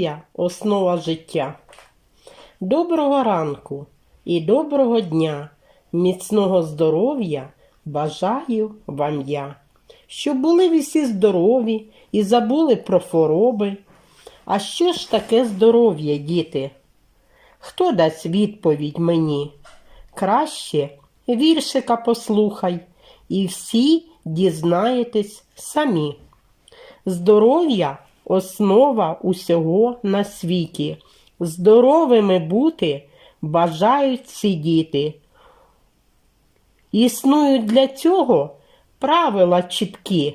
Здоров'я основа життя. Доброго ранку і доброго дня, міцного здоров'я бажаю вам я, щоб були всі здорові і забули про хвороби. А що ж таке здоров'я, діти? Хто дасть відповідь мені? Краще віршика послухай, і всі дізнаєтесь самі. Здоров'я основа усього на світі. Здоровими бути бажають всі діти. Існують для цього правила чіткі.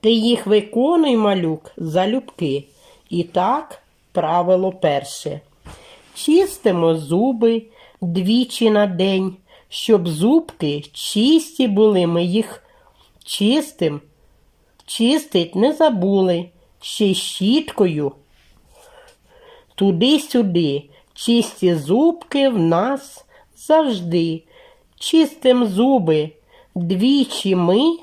Ти їх виконуй, малюк, залюбки. І так, правило перше. Чистимо зуби двічі на день, щоб зубки чисті були, ми їх чистим чистить не забули, ще щіткою. Туди-сюди, чисті зубки в нас завжди. Чистим зуби двічі ми,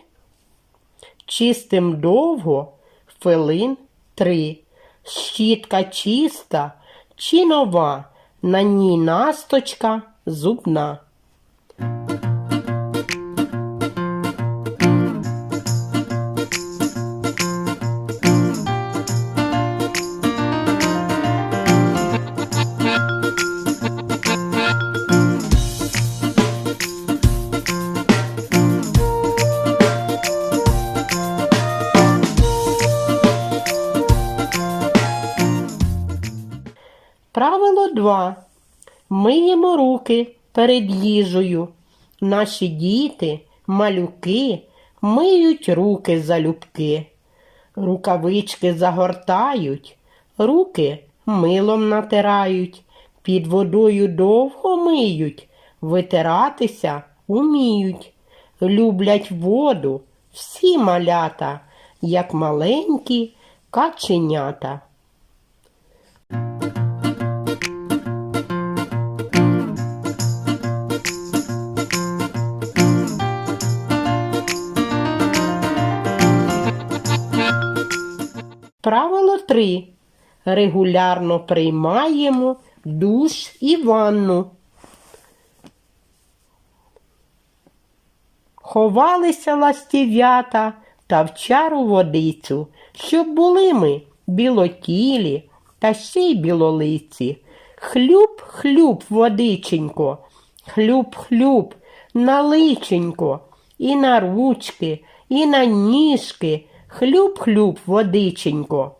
чистим довго хвилин три. Щітка чиста чи нова, на ній насточка зубна. Правило 2. Миємо руки перед їжею. Наші діти, малюки, миють руки залюбки. Рукавички загортають, руки милом натирають, під водою довго миють, витиратися уміють. Люблять воду всі малята, як маленькі каченята. Правило 3. Регулярно приймаємо душ і ванну. Ховалися ластів'ята та в чару водицю, щоб були ми білотілі та ще й білолиці. Хлюб, хлюб, водиченько, хлюб, хлюб, на личенько, і на ручки, і на ніжки, хлюб, хлюб, водиченько.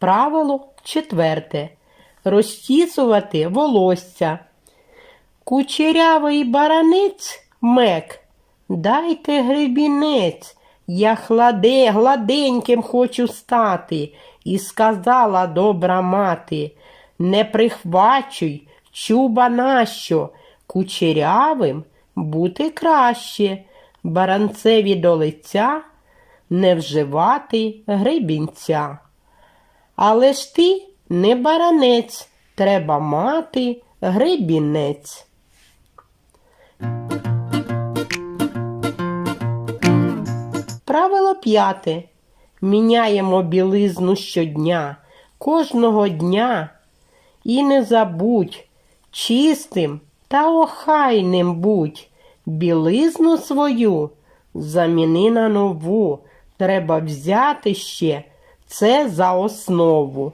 Правило четверте. Розчісувати волосся. Кучерявий баранець мек. Дайте гребінець. Я хладе, гладеньким хочу стати. І сказала добра мати. Не прихвачуй, чуба нащо, кучерявим бути краще, баранцеві до лиця не вживати гребінця. Але ж ти не баранець, треба мати гребінець. Правило п'яте. Міняємо білизну щодня, кожного дня. І не забудь, чистим та охайним будь. Білизну свою заміни на нову. Треба взяти ще це за основу.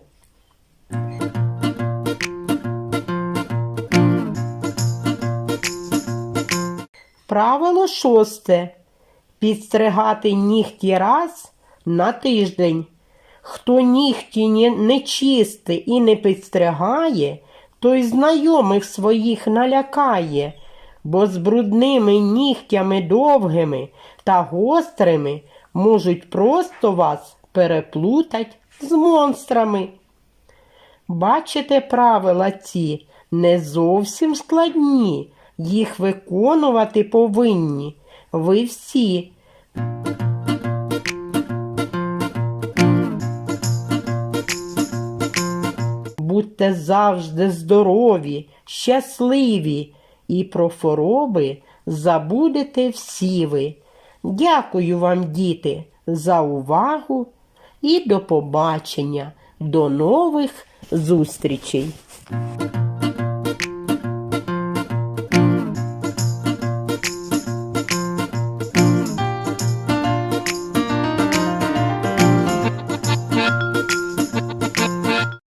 Правило шосте. Підстригати нігті раз на тиждень. Хто нігті ні- не чисти і не підстригає, той знайомих своїх налякає, бо з брудними нігтями довгими та гострими можуть просто вас переплутать з монстрами. Бачите, правила ці не зовсім складні, їх виконувати повинні ви всі. Будьте завжди здорові, щасливі і про хвороби забудете всі ви. Дякую вам, діти, за увагу і до побачення, до нових зустрічей.